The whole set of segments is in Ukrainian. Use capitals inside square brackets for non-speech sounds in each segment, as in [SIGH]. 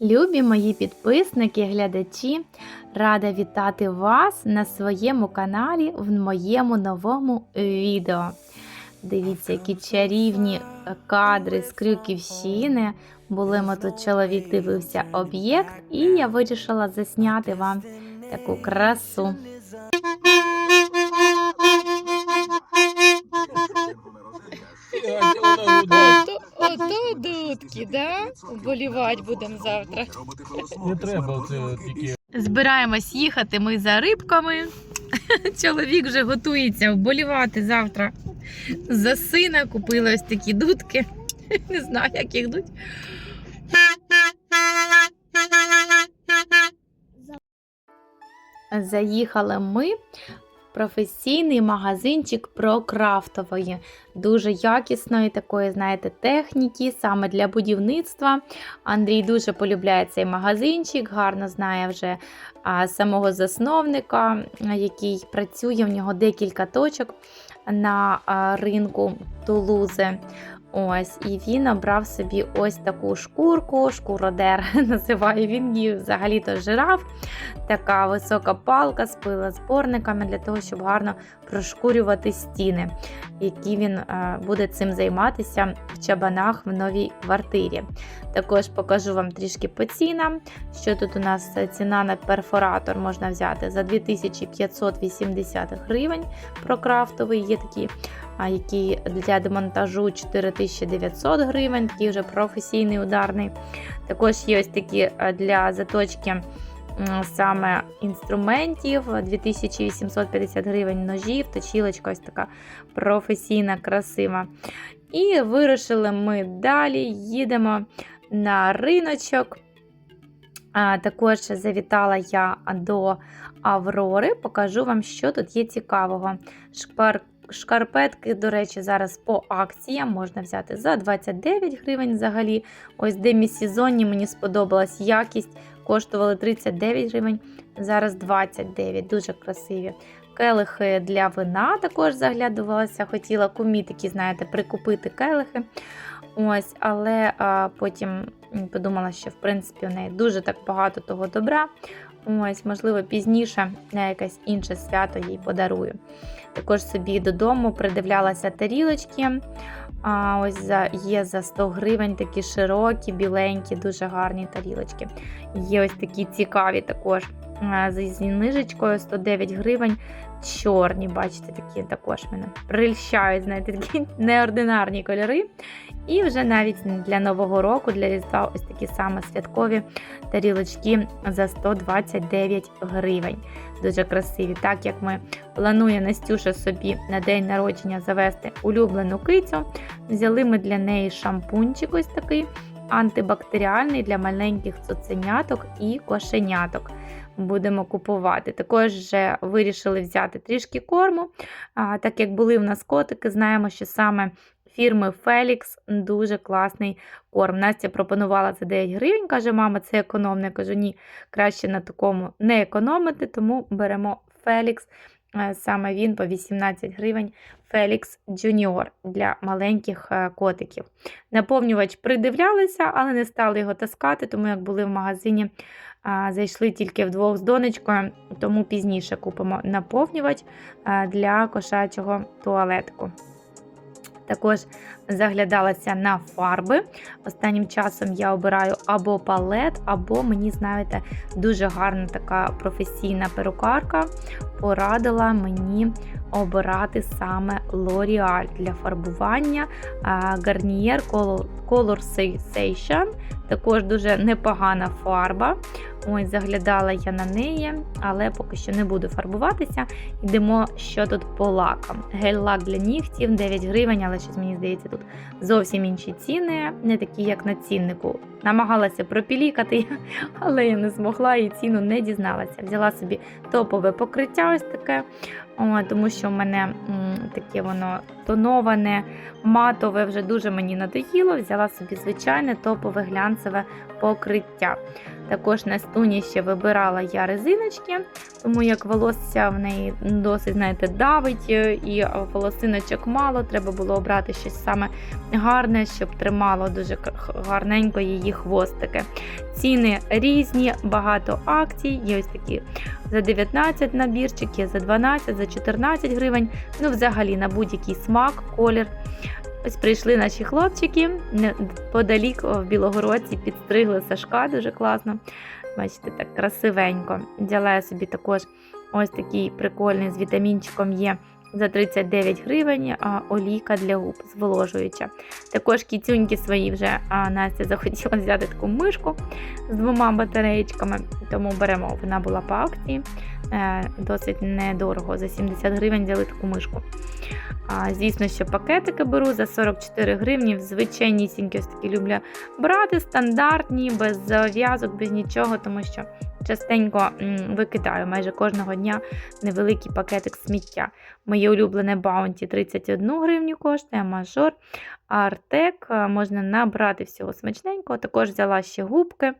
Любі мої підписники, глядачі, рада вітати вас на своєму каналі в моєму новому відео. Дивіться, які чарівні кадри з Крюківщини. Були ми тут чоловік дивився об'єкт, і я вирішила засняти вам таку красу. Ото дудки, да? Вболівати будемо завтра. Не треба це тільки. Збираємось їхати ми за рибками. [LAUGHS] Чоловік вже готується вболівати завтра. За сина купили ось такі дудки. [LAUGHS] Не знаю, як їх дуть. Заїхали ми професійний магазинчик про крафтової, дуже якісної такої, знаєте, техніки, саме для будівництва. Андрій дуже полюбляє цей магазинчик, гарно знає вже самого засновника, який працює. В нього декілька точок на ринку Тулузи. Ось, і він обрав собі ось таку шкурку, шкуродер [LAUGHS] називає він її взагалі-то жираф. Така висока палка з пилозборниками для того, щоб гарно прошкурювати стіни, які він е, буде цим займатися в чабанах в новій квартирі. Також покажу вам трішки по цінам. Що тут у нас ціна на перфоратор можна взяти за 2580 гривень. Прокрафтовий є такі а який для демонтажу 4900 гривень, такий вже професійний ударний. Також є ось такі е, для заточки саме інструментів 2850 гривень ножів, точілочка ось така професійна, красива. І вирушили ми далі, їдемо на риночок. Також завітала я до Аврори, покажу вам, що тут є цікавого. Шпар Шкарпетки, до речі, зараз по акціям можна взяти за 29 гривень взагалі. Ось демісезонні, мені сподобалась якість, коштували 39 гривень, зараз 29, дуже красиві. Келихи для вина також заглядувалася. Хотіла кумі такі, знаєте, прикупити келихи. Ось, Але а, потім подумала, що в принципі в неї дуже так багато того добра. Ось, можливо, пізніше на якесь інше свято їй подарую. Також собі додому придивлялася тарілочки. А, ось за, Є за 100 гривень такі широкі, біленькі, дуже гарні тарілочки. Є ось такі цікаві також зі знижечкою 109 гривень. Чорні, бачите, такі також мене прильщають, знаєте, такі неординарні кольори. І вже навіть для Нового року, для Різдва, ось такі саме святкові тарілочки за 129 гривень. Дуже красиві. Так як ми планує Настюша собі на день народження завести улюблену кицю, взяли ми для неї шампунчик ось такий антибактеріальний для маленьких цуценяток і кошеняток. Будемо купувати. Також вже вирішили взяти трішки корму. Так як були в нас котики, знаємо, що саме фірми Felix дуже класний корм. Настя пропонувала за 9 гривень, каже, мама, це економне. Я кажу, ні, краще на такому не економити, тому беремо. Е, Саме він по 18 гривень Felix Junior для маленьких е, котиків. Наповнювач придивлялися, але не стали його таскати, тому як були в магазині, зайшли тільки вдвох з донечкою, тому пізніше купимо наповнювач для кошачого туалетку. Також заглядалася на фарби. Останнім часом я обираю або палет, або мені, знаєте, дуже гарна така професійна перукарка порадила мені обирати саме L'Oreal для фарбування Garnier Color, Color Sensation. Також дуже непогана фарба. Ось заглядала я на неї, але поки що не буду фарбуватися. Йдемо, що тут по лакам. Гель-лак для нігтів 9 гривень, але щось мені здається, тут зовсім інші ціни, не такі, як на ціннику. Намагалася пропілікати, [LAUGHS] але я не змогла і ціну не дізналася. Взяла собі топове покриття, ось таке, тому що в мене таке воно тоноване, матове, вже дуже мені надоїло. Взяла собі звичайне топове глянцеве покриття. Також на стуні ще вибирала я резиночки, тому як волосся в неї досить, знаєте, давить, е, і волосиночок мало, треба було обрати щось саме гарне, щоб тримало дуже гарненько її хвостики. Ціни різні, багато акцій. Є ось такі за 19 набірчик, є за 12, за 14 гривень. Ну, взагалі, на будь-який смак, колір. Ось прийшли наші хлопчики неподалік в Білогородці, підстригли Сашка дуже класно. Бачите, так красивенько. Взяла я собі також ось такий прикольний з вітамінчиком є за 39 гривень, а олійка для губ зволожуюча. Також кіцюньки свої вже Настя захотіла взяти таку мишку з двома батареєчками, тому беремо. Вона була по акції. Е, Досить недорого. За 70 гривень взяли таку мишку. А, звісно, що пакетики беру за 44 гривні. Звичайнісінькі ось такі люблю брати, стандартні, без зав'язок, без нічого, тому що частенько викидаю майже кожного дня невеликий пакетик сміття. Моє улюблене баунті 31 гривню коштує, мажор, Артек е, можна набрати всього смачненького. Також взяла ще губки,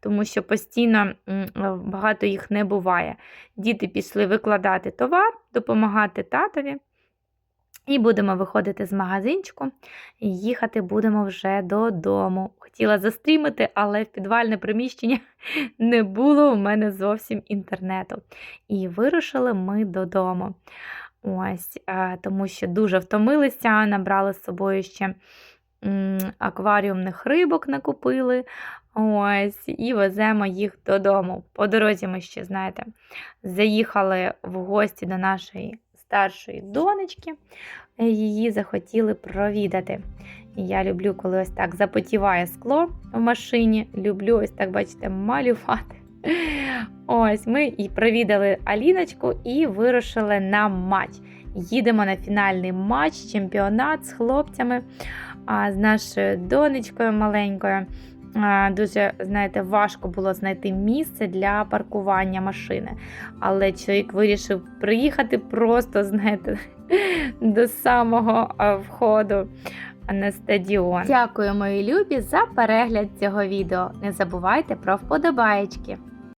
тому що постійно м, багато їх не буває. Діти пішли викладати товар, допомагати татові. І будемо виходити з магазинчику і їхати будемо вже додому. Хотіла застрімити, але в підвальне приміщення [LAUGHS] не було у мене зовсім інтернету. І вирушили ми додому. Ось, тому що дуже втомилися, набрали з собою ще акваріумних рибок накупили. Ось, і веземо їх додому. По дорозі ми ще, знаєте, заїхали в гості до нашої старшої донечки. Е, Її захотіли провідати. Я люблю, коли ось так запотіває скло в машині. Люблю ось так, бачите, малювати. Ось ми і провідали Аліночку і вирушили на матч. Їдемо на фінальний матч, чемпіонат з хлопцями, з нашою донечкою маленькою. Дуже, знаєте, важко було знайти місце для паркування машини. Але чоловік вирішив приїхати просто, знаєте, [LAUGHS] до самого входу на стадіон. Дякую, мої любі, за перегляд цього відео. Не забувайте про вподобаєчки.